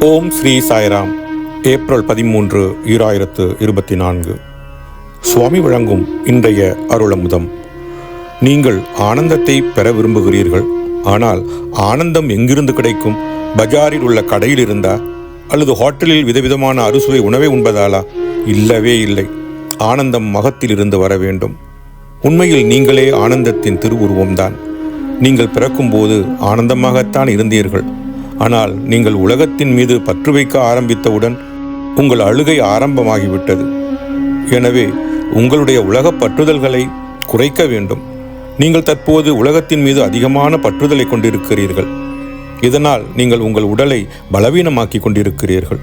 ஓம் Sri Sairam. April பதிமூன்று ஈராயிரத்து இருபத்தி நான்கு. சுவாமி வழங்கும் இன்றைய அருளமுதம். நீங்கள் ஆனந்தத்தை பெற விரும்புகிறீர்கள். ஆனால் ஆனந்தம் எங்கிருந்து கிடைக்கும்? பஜாரில் உள்ள கடையில் இருந்தா? அல்லது ஹோட்டலில் விதவிதமான அறுசுவை உணவை உண்பதாலா? இல்லவே இல்லை. ஆனந்தம் மகத்தில் இருந்து வர வேண்டும். உண்மையில் நீங்களே ஆனந்தத்தின் திருவுருவம்தான். நீங்கள் பிறக்கும்போது ஆனந்தமாகத்தான் இருந்தீர்கள். ஆனால் நீங்கள் உலகத்தின் மீது பற்று வைக்க ஆரம்பித்தவுடன் உங்கள் அழுகை ஆரம்பமாகிவிட்டது. எனவே உங்களுடைய உலகப் பற்றுதல்களை குறைக்க வேண்டும். நீங்கள் தற்போது உலகத்தின் மீது அதிகமான பற்றுதலை கொண்டிருக்கிறீர்கள். இதனால் நீங்கள் உங்கள் உடலை பலவீனமாக்கி கொண்டிருக்கிறீர்கள்.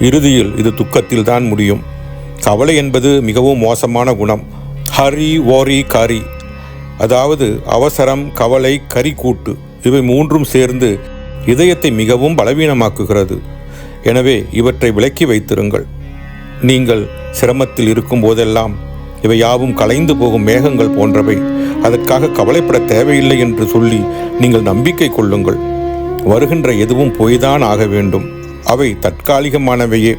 இறுதியில் இது துக்கத்தில் தான் முடியும். கவலை என்பது மிகவும் மோசமான குணம். ஹரி ஓரி கரி. அதாவது அவசரம் கவலை கரி கூட்டு இவை மூன்றும் சேர்ந்து இதயத்தை மிகவும் பலவீனமாக்குகிறது. எனவே இவற்றை விலக்கி வைத்திருங்கள். நீங்கள் சிரமத்தில் இருக்கும் போதெல்லாம் இவை யாவும் கலைந்து போகும் மேகங்கள் போன்றவை. அதற்காக கவலைப்பட தேவையில்லை என்று சொல்லி நீங்கள் நம்பிக்கை கொள்ளுங்கள். வருகின்ற எதுவும் போய்தான் ஆக வேண்டும். அவை தற்காலிகமானவையே.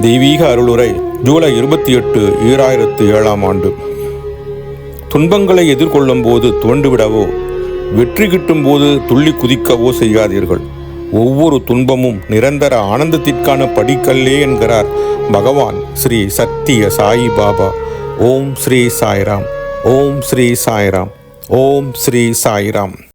தெய்வீக அருளுரை ஜூலை இருபத்தி எட்டு ஈராயிரத்து ஏழாம் ஆண்டு. துன்பங்களை எதிர்கொள்ளும் போது துவண்டுவிடவோ? வெற்றி கிட்டும் போது துள்ளி குதிக்கவோ செய்யாதீர்கள். ஒவ்வொரு துன்பமும் நிரந்தர ஆனந்தத்திற்கான படிக்கல்லே என்கிறார் பகவான் ஸ்ரீ சத்திய சாயி பாபா. ஓம் ஸ்ரீ சாய்ராம். ஓம் ஸ்ரீ சாய்ராம். ஓம் ஸ்ரீ சாய்ராம்.